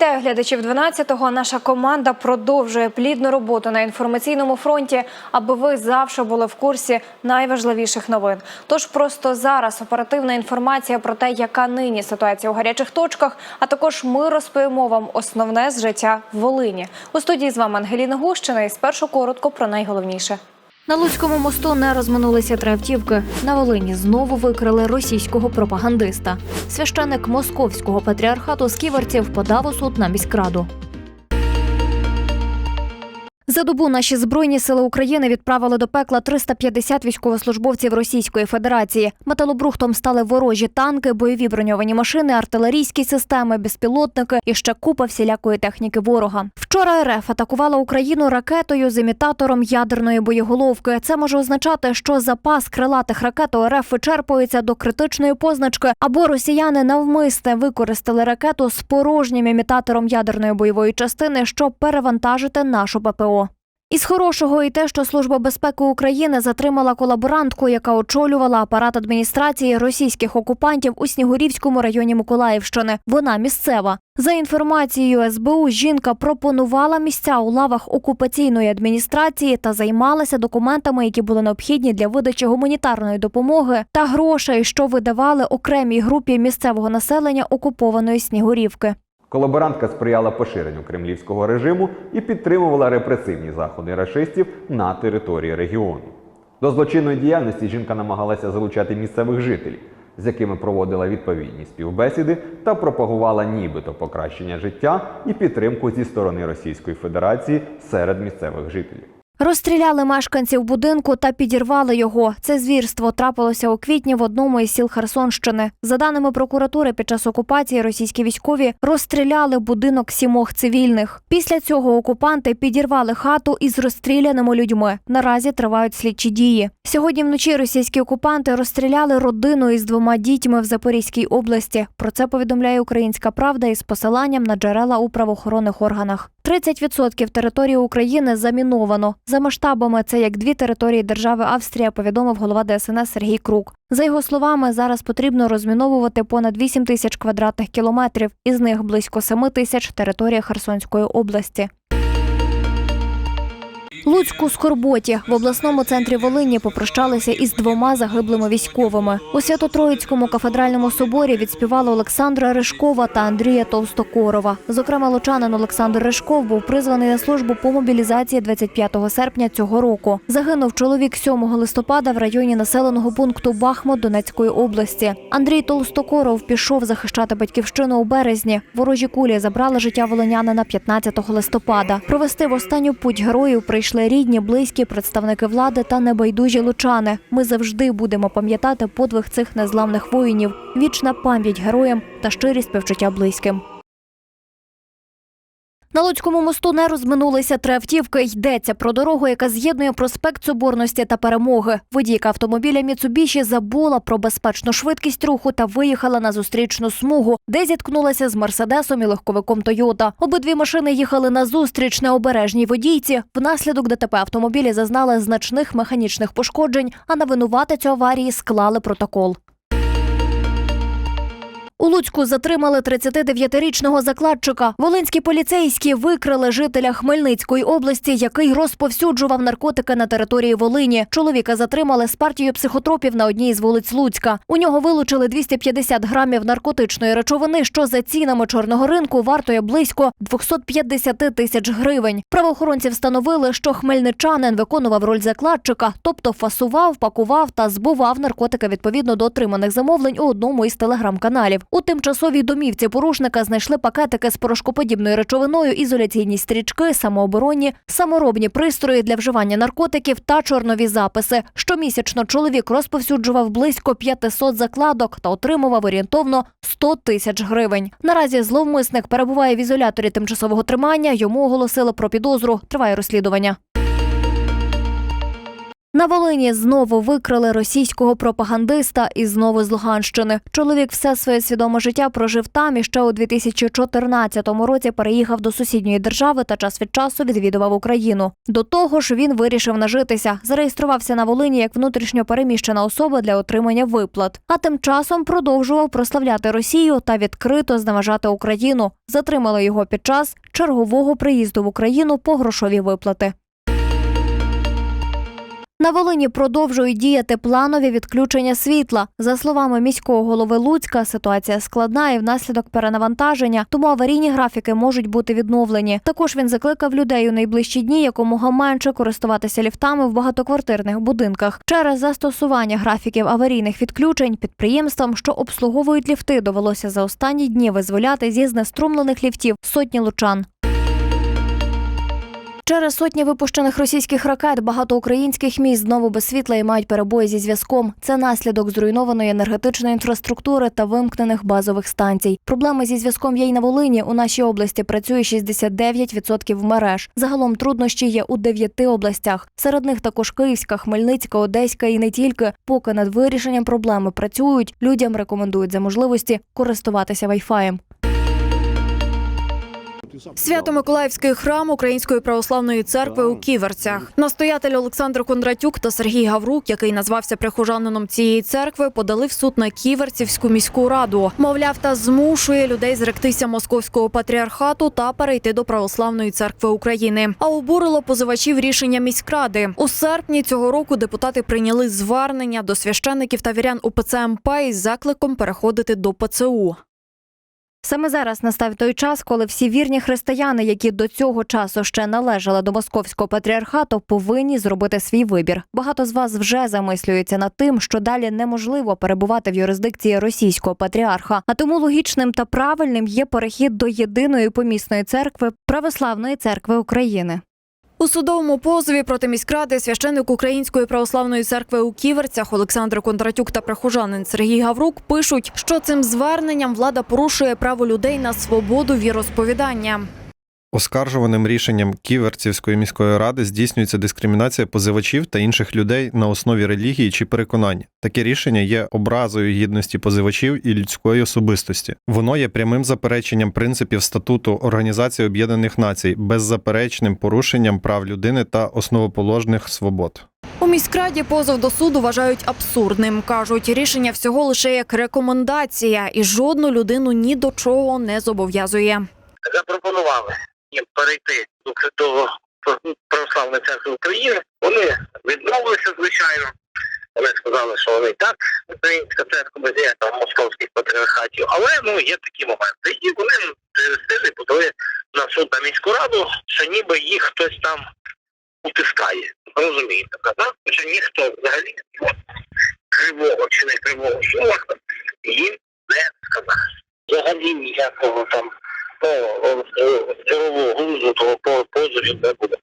Вітаю глядачів 12-го. Наша команда продовжує плідну роботу на інформаційному фронті, аби ви завжди були в курсі найважливіших новин. Тож просто зараз оперативна інформація про те, яка нині ситуація у гарячих точках. А також ми розповімо вам основне з життя в Волині. У студії з вами Ангеліна Гущина. І спершу коротко про найголовніше. На Луцькому мосту не розминулися три автівки. На Волині знову викрили російського пропагандиста. Священик московського патріархату з ківерців подав у суд на міськраду. За добу наші збройні сили України відправили до пекла 350 військовослужбовців Російської Федерації. Металобрухтом стали ворожі танки, бойові броньовані машини, артилерійські системи, безпілотники і ще купа всілякої техніки ворога. Вчора РФ атакувала Україну ракетою з імітатором ядерної боєголовки. Це може означати, що запас крилатих ракет у РФ вичерпується до критичної позначки, або росіяни навмисне використали ракету з порожнім імітатором ядерної бойової частини, щоб перевантажити нашу ППО. Із хорошого і те, що Служба безпеки України затримала колаборантку, яка очолювала апарат адміністрації російських окупантів у Снігурівському районі Миколаївщини. Вона місцева. За інформацією СБУ, жінка пропонувала місця у лавах окупаційної адміністрації та займалася документами, які були необхідні для видачі гуманітарної допомоги та грошей, що видавали окремій групі місцевого населення окупованої Снігурівки. Колаборантка сприяла поширенню кремлівського режиму і підтримувала репресивні заходи рашистів на території регіону. До злочинної діяльності жінка намагалася залучати місцевих жителів, з якими проводила відповідні співбесіди та пропагувала нібито покращення життя і підтримку зі сторони Російської Федерації серед місцевих жителів. Розстріляли мешканців будинку та підірвали його. Це звірство трапилося у квітні в одному із сіл Херсонщини. За даними прокуратури, під час окупації російські військові розстріляли будинок сімох цивільних. Після цього окупанти підірвали хату із розстріляними людьми. Наразі тривають слідчі дії. Сьогодні вночі російські окупанти розстріляли родину із двома дітьми в Запорізькій області. Про це повідомляє Українська Правда із посиланням на джерела у правоохоронних органах. 30% території України заміновано. За масштабами це як дві території держави Австрія, повідомив голова ДСНС Сергій Крук. За його словами, зараз потрібно розміновувати понад 8 тисяч квадратних кілометрів, із них близько 7 тисяч територія Херсонської області. Луцьку Скорботі в обласному центрі Волині попрощалися із двома загиблими військовими. У Свято-Троїцькому кафедральному соборі відспівали Олександра Ришкова та Андрія Товстокорова. Зокрема, лучанин Олександр Ришков був призваний на службу по мобілізації 25 серпня цього року. Загинув чоловік 7 листопада в районі населеного пункту Бахмут Донецької області. Андрій Товстокоров пішов захищати батьківщину у березні. Ворожі кулі забрали життя волинянина 15 листопада. Провести в останню путь героїв прийшли рідні, близькі, представники влади та небайдужі лучани. Ми завжди будемо пам'ятати подвиг цих незламних воїнів. Вічна пам'ять героям та щирі співчуття близьким. На Луцькому мосту не розминулися три автівки. Йдеться про дорогу, яка з'єднує проспект Соборності та Перемоги. Водійка автомобіля Міцубіші забула про безпечну швидкість руху та виїхала на зустрічну смугу, де зіткнулася з мерседесом і легковиком Тойота. Обидві машини їхали на зустріч необережній водійці. Внаслідок ДТП автомобілі зазнали значних механічних пошкоджень, а на винуватицю аварії склали протокол. У Луцьку затримали 39-річного закладчика. Волинські поліцейські викрили жителя Хмельницької області, який розповсюджував наркотики на території Волині. Чоловіка затримали з партією психотропів на одній з вулиць Луцька. У нього вилучили 250 грамів наркотичної речовини, що за цінами чорного ринку вартує близько 250 тисяч гривень. Правоохоронці встановили, що хмельничанин виконував роль закладчика, тобто фасував, пакував та збував наркотики відповідно до отриманих замовлень у одному із телеграм-каналів. У тимчасовій домівці порушника знайшли пакетики з порошкоподібною речовиною, ізоляційні стрічки, самооборонні, саморобні пристрої для вживання наркотиків та чорнові записи. Щомісячно чоловік розповсюджував близько 500 закладок та отримував орієнтовно 100 тисяч гривень. Наразі зловмисник перебуває в ізоляторі тимчасового тримання. Йому оголосили про підозру. Триває розслідування. На Волині знову викрили російського пропагандиста і знову з Луганщини. Чоловік все своє свідоме життя прожив там і ще у 2014 році переїхав до сусідньої держави та час від часу відвідував Україну. До того ж, він вирішив нажитися, зареєструвався на Волині як внутрішньо переміщена особа для отримання виплат. А тим часом продовжував прославляти Росію та відкрито зневажати Україну. Затримали його під час чергового приїзду в Україну по грошові виплати. На Волині продовжують діяти планові відключення світла. За словами міського голови Луцька, ситуація складна і внаслідок перенавантаження, тому аварійні графіки можуть бути відновлені. Також він закликав людей у найближчі дні якомога менше користуватися ліфтами в багатоквартирних будинках. Через застосування графіків аварійних відключень підприємствам, що обслуговують ліфти, довелося за останні дні визволяти зі знеструмлених ліфтів сотні лучан. Через сотні випущених російських ракет багато українських міст знову без світла і мають перебої зі зв'язком. Це наслідок зруйнованої енергетичної інфраструктури та вимкнених базових станцій. Проблеми зі зв'язком є й на Волині. У нашій області працює 69% мереж. Загалом труднощі є у дев'яти областях. Серед них також Київська, Хмельницька, Одеська і не тільки. Поки над вирішенням проблеми працюють, людям рекомендують за можливості користуватися вайфаєм. Свято-Миколаївський храм Української православної церкви у Ківерцях. Настоятель Олександр Кондратюк та Сергій Гаврук, який назвався прихожанином цієї церкви, подали в суд на Ківерцівську міську раду. Мовляв, та змушує людей зректися московського патріархату та перейти до православної церкви України. А обурило позивачів рішення міськради. У серпні цього року депутати прийняли звернення до священиків та вірян УПЦ МП із закликом переходити до ПЦУ. Саме зараз настав той час, коли всі вірні християни, які до цього часу ще належали до московського патріархату, повинні зробити свій вибір. Багато з вас вже замислюються над тим, що далі неможливо перебувати в юрисдикції російського патріарха. А тому логічним та правильним є перехід до єдиної помісної церкви Православної церкви України. У судовому позові проти міськради священник Української православної церкви у Ківерцях Олександр Кондратюк та прихожанин Сергій Гаврук пишуть, що цим зверненням влада порушує право людей на свободу віросповідання. Оскаржуваним рішенням Ківерцівської міської ради здійснюється дискримінація позивачів та інших людей на основі релігії чи переконань. Таке рішення є образою гідності позивачів і людської особистості. Воно є прямим запереченням принципів статуту Організації Об'єднаних Націй, беззаперечним порушенням прав людини та основоположних свобод. У міськраді позов до суду вважають абсурдним. кажуть, рішення всього лише як рекомендація, і жодну людину ні до чого не зобов'язує. запропонували перейти до, православної церкви України. Вони відмовилися, звичайно. Вони сказали, що вони і так українська церква без там московських патріархатів. Але ну є такі моменти. І вони тиждень подали на суд на міську раду, що ніби їх хтось там утискає. Розумієте, правда? Хоча ніхто взагалі кривого чи не кривого слова їм не сказав. Взагалі ніякого там ну, здорового глузду того по- позовів не буде.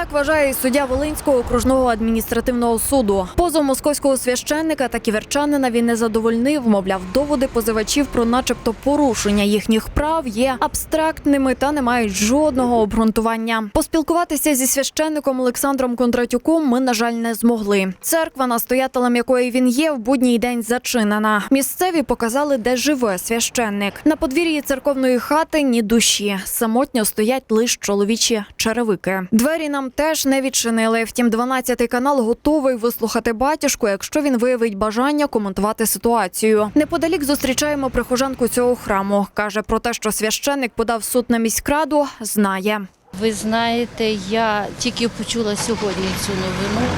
Так вважає і суддя Волинського окружного адміністративного суду. Позов московського священника та ківерчанина він не задовольнив. Мовляв, доводи позивачів про, начебто, порушення їхніх прав є абстрактними та не мають жодного обґрунтування. Поспілкуватися зі священником Олександром Кондратюком ми, на жаль, не змогли. Церква, настоятелем якої він є, в будній день зачинена. Місцеві показали, де живе священник. На подвір'ї церковної хати ні душі. Самотньо стоять лише чоловічі черевики. Двері нам теж не відчинили. Втім, 12-й канал готовий вислухати батюшку, якщо він виявить бажання коментувати ситуацію. Неподалік зустрічаємо прихожанку цього храму. каже про те, що священник подав суд на міськраду, знає. Ви знаєте, я тільки почула сьогодні цю новину,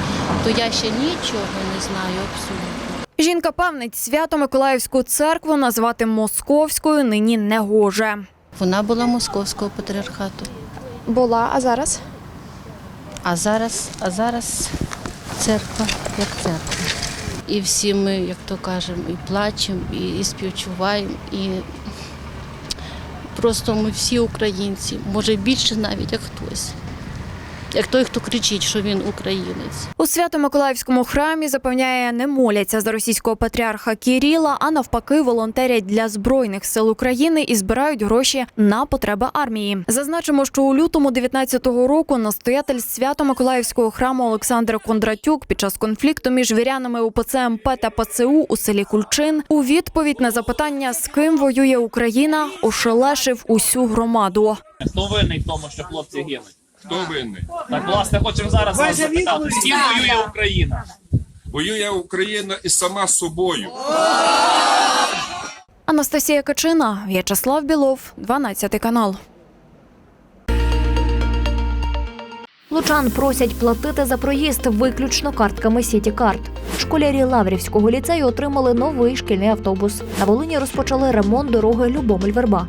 то я ще нічого не знаю абсолютно. Жінка певнить, свято Миколаївську церкву назвати московською нині не гоже. Вона була московського патріархату. Була, а зараз? А зараз, а зараз церква як церква. І всі ми, як то кажемо, і плачемо, і, і співчуваємо, і просто ми всі українці, може більше навіть як хтось. Як той, хто кричить, що він українець. У Свято-Миколаївському храмі запевняє, не моляться за російського патріарха Кіріла, а навпаки, волонтерять для збройних сил України і збирають гроші на потреби армії. Зазначимо, що у лютому 19-го року настоятель Свято-Миколаївського храму Олександр Кондратюк під час конфлікту між вірянами УПЦ МП та ПЦУ у селі Кульчин у відповідь на запитання, з ким воює Україна, ошелешив усю громаду. Хто винний в тому, що хлопці гинуть? Хто винний? Так, власне, хочемо зараз вас запитати, з ким воює Україна? Воює Україна і сама собою. Анастасія Качина, В'ячеслав Білов, 12 канал. Лучан просять платити за проїзд виключно картками Сітікарт. Школярі Лаврівського ліцею отримали новий шкільний автобус. На Волині розпочали ремонт дороги Любомель-Верба.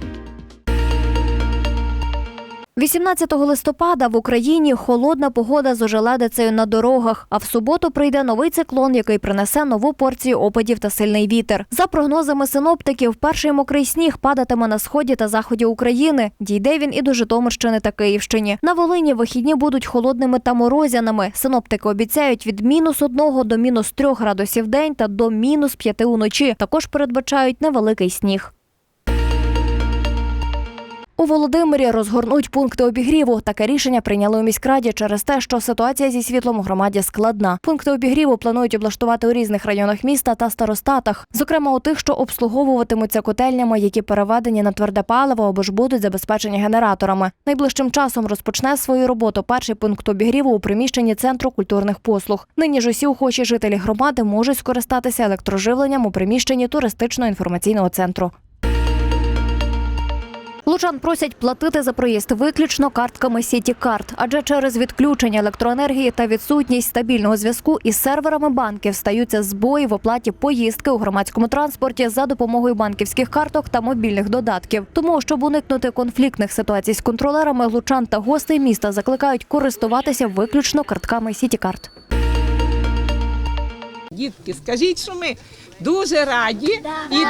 18 листопада в Україні холодна погода з ожеледицею на дорогах. А в суботу прийде новий циклон, який принесе нову порцію опадів та сильний вітер. За прогнозами синоптиків, перший мокрий сніг падатиме на сході та заході України. Дійде він і до Житомирщини та Київщині. На Волині вихідні будуть холодними та морозяними. Синоптики обіцяють від мінус 1 до мінус 3 градусів день та до мінус 5 уночі. Також передбачають невеликий сніг. У Володимирі розгорнуть пункти обігріву. Таке рішення прийняли у міськраді через те, що ситуація зі світлом у громаді складна. Пункти обігріву планують облаштувати у різних районах міста та старостатах, зокрема у тих, що обслуговуватимуться котельнями, які переведені на тверде паливо або ж будуть забезпечені генераторами. Найближчим часом розпочне свою роботу перший пункт обігріву у приміщенні центру культурних послуг. Нині ж усі охочі жителі громади можуть скористатися електроживленням у приміщенні туристично-інформаційного центру. Лучан просять платити за проїзд виключно картками Сітікарт, адже через відключення електроенергії та відсутність стабільного зв'язку із серверами банків стаються збої в оплаті поїздки у громадському транспорті за допомогою банківських карток та мобільних додатків. Тому, щоб уникнути конфліктних ситуацій з контролерами, лучан та гостей міста закликають користуватися виключно картками Сітікарт. Дітки, скажіть, що ми дуже раді і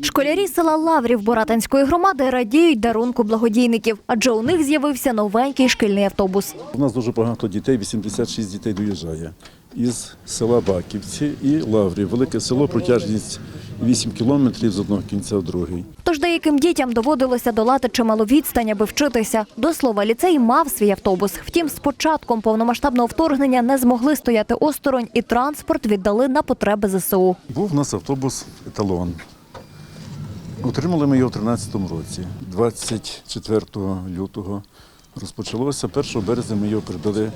Школярі села Лаврів Боратинської громади радіють дарунку благодійників, адже у них з'явився новенький шкільний автобус. У нас дуже багато дітей, 86 дітей доїжджає із села Баківці і Лаврів. Велике село, протяжність 8 кілометрів з одного кінця в другий. Тож деяким дітям доводилося долати чималу відстань, аби вчитися. До слова, ліцей мав свій автобус. Втім, з початком повномасштабного вторгнення не змогли стояти осторонь і транспорт віддали на потреби ЗСУ. Був у нас автобус еталон. Отримали ми його в 2013 році. 24 лютого розпочалося. 1 березня ми його передали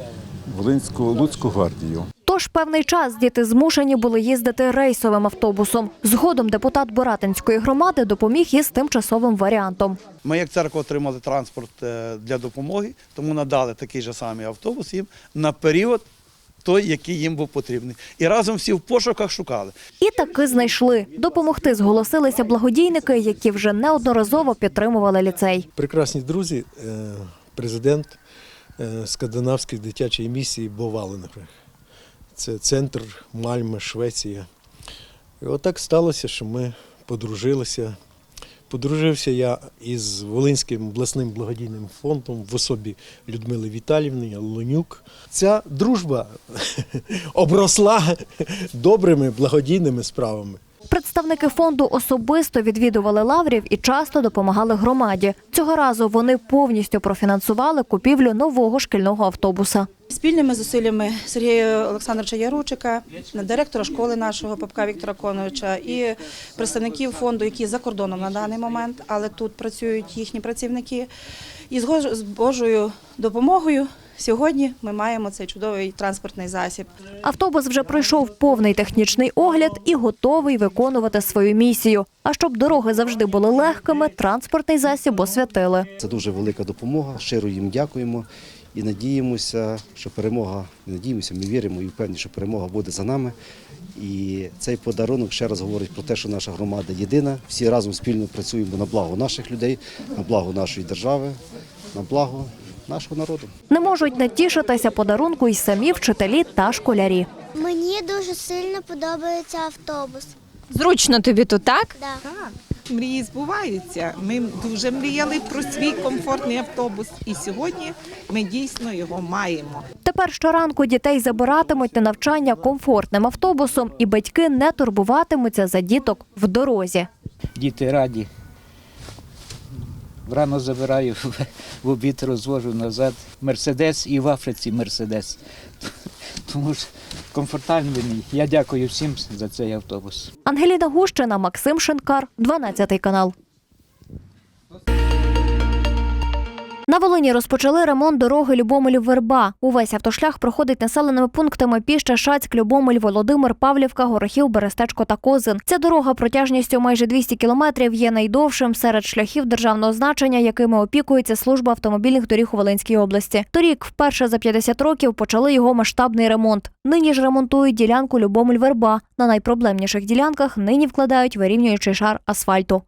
в Волинську Луцьку гвардію. Тож певний час діти змушені були їздити рейсовим автобусом. Згодом депутат Боратинської громади допоміг із тимчасовим варіантом. Ми як церква отримали транспорт е, для допомоги, тому надали такий же самий автобус їм на період той, який їм був потрібний. І разом всі в пошуках шукали. І таки знайшли. Допомогти зголосилися благодійники, які вже неодноразово підтримували ліцей. прекрасні друзі, е, президент е, скандинавської дитячої місії Боваленгрих. Це центр Мальми, Швеція. І отак сталося, що ми подружилися. Подружився я із Волинським обласним благодійним фондом в особі Людмили Віталівни Лонюк. Ця дружба обросла добрими благодійними справами. Представники фонду особисто відвідували лаврів і часто допомагали громаді. Цього разу вони повністю профінансували купівлю нового шкільного автобуса. Спільними зусиллями Сергія Олександровича Яручика, директора школи нашого Попка Віктора Коновича і представників фонду, які за кордоном на даний момент, але тут працюють їхні працівники. І з з Божою допомогою сьогодні ми маємо цей чудовий транспортний засіб. Автобус вже пройшов повний технічний огляд і готовий виконувати свою місію. А щоб дороги завжди були легкими, транспортний засіб освятили. Це дуже велика допомога. Щиро їм дякуємо і надіємося, що перемога. Не надіємося, ми віримо і впевнені, що перемога буде за нами. І цей подарунок ще раз говорить про те, що наша громада єдина. Всі разом спільно працюємо на благо наших людей, на благо нашої держави, на благо нашого народу. Не можуть натішитися подарунку й самі вчителі та школярі. Мені дуже сильно подобається автобус. зручно тобі тут, так? Да. Мрії збуваються. Ми дуже мріяли про свій комфортний автобус, і сьогодні ми дійсно його маємо. Тепер щоранку дітей забиратимуть на навчання комфортним автобусом, і батьки не турбуватимуться за діток в дорозі. Діти раді. Рано забираю, в обід розвожу назад. Мерседес і в Африці Мерседес. Тому ж комфортабельний. Я дякую всім за цей автобус. Ангеліна Гущина, Максим Шинкар, 12 канал. На Волині розпочали ремонт дороги Любомель-Верба. Увесь автошлях проходить населеними пунктами Піща, Шацьк, Любомель, Володимир, Павлівка, Горохів, Берестечко та Козин. Ця дорога протяжністю майже 200 кілометрів є найдовшим серед шляхів державного значення, якими опікується служба автомобільних доріг у Волинській області. Торік, вперше за 50 років, почали його масштабний ремонт. Нині ж ремонтують ділянку Любомель-Верба. На найпроблемніших ділянках нині вкладають вирівнюючий шар асфальту.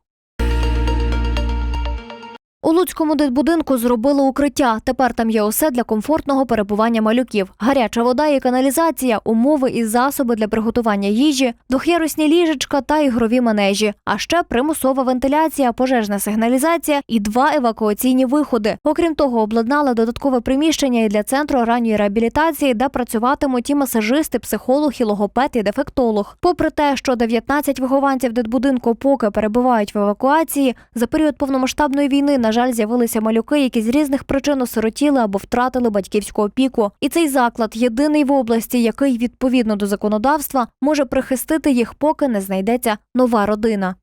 У Луцькому дитбудинку зробили укриття. Тепер там є усе для комфортного перебування малюків: гаряча вода і каналізація, умови і засоби для приготування їжі, двох'ярусні ліжечка та ігрові манежі. А ще примусова вентиляція, пожежна сигналізація і два евакуаційні виходи. Окрім того, обладнали додаткове приміщення і для центру ранньої реабілітації, де працюватимуть і масажисти, психолог, і логопед і дефектолог. Попри те, що 19 вихованців дитбудинку поки перебувають в евакуації, за період повномасштабної війни, на жаль, з'явилися малюки, які з різних причин осиротіли або втратили батьківську опіку. І цей заклад єдиний в області, який відповідно до законодавства може прихистити їх, поки не знайдеться нова родина.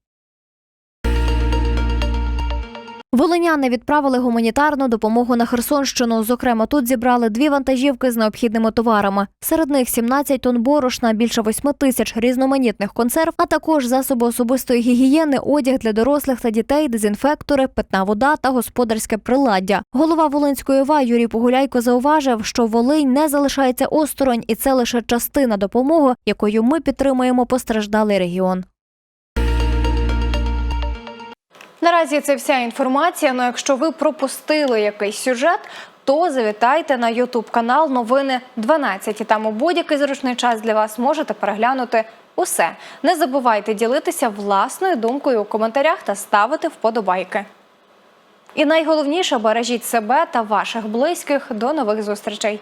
Волиняни відправили гуманітарну допомогу на Херсонщину. Зокрема, тут зібрали дві вантажівки з необхідними товарами. Серед них 17 тонн борошна, більше 8 тисяч різноманітних консерв, а також засоби особистої гігієни, одяг для дорослих та дітей, дезінфектори, питна вода та господарське приладдя. Голова Волинської ОВА Юрій Погуляйко зауважив, що Волинь не залишається осторонь, і це лише частина допомоги, якою ми підтримуємо постраждалий регіон. Наразі це вся інформація. Ну, якщо ви пропустили якийсь сюжет, то завітайте на Ютуб канал Новини 12. І там у будь-який зручний час для вас можете переглянути усе. Не забувайте ділитися власною думкою у коментарях та ставити вподобайки. І найголовніше бережіть себе та ваших близьких. До нових зустрічей.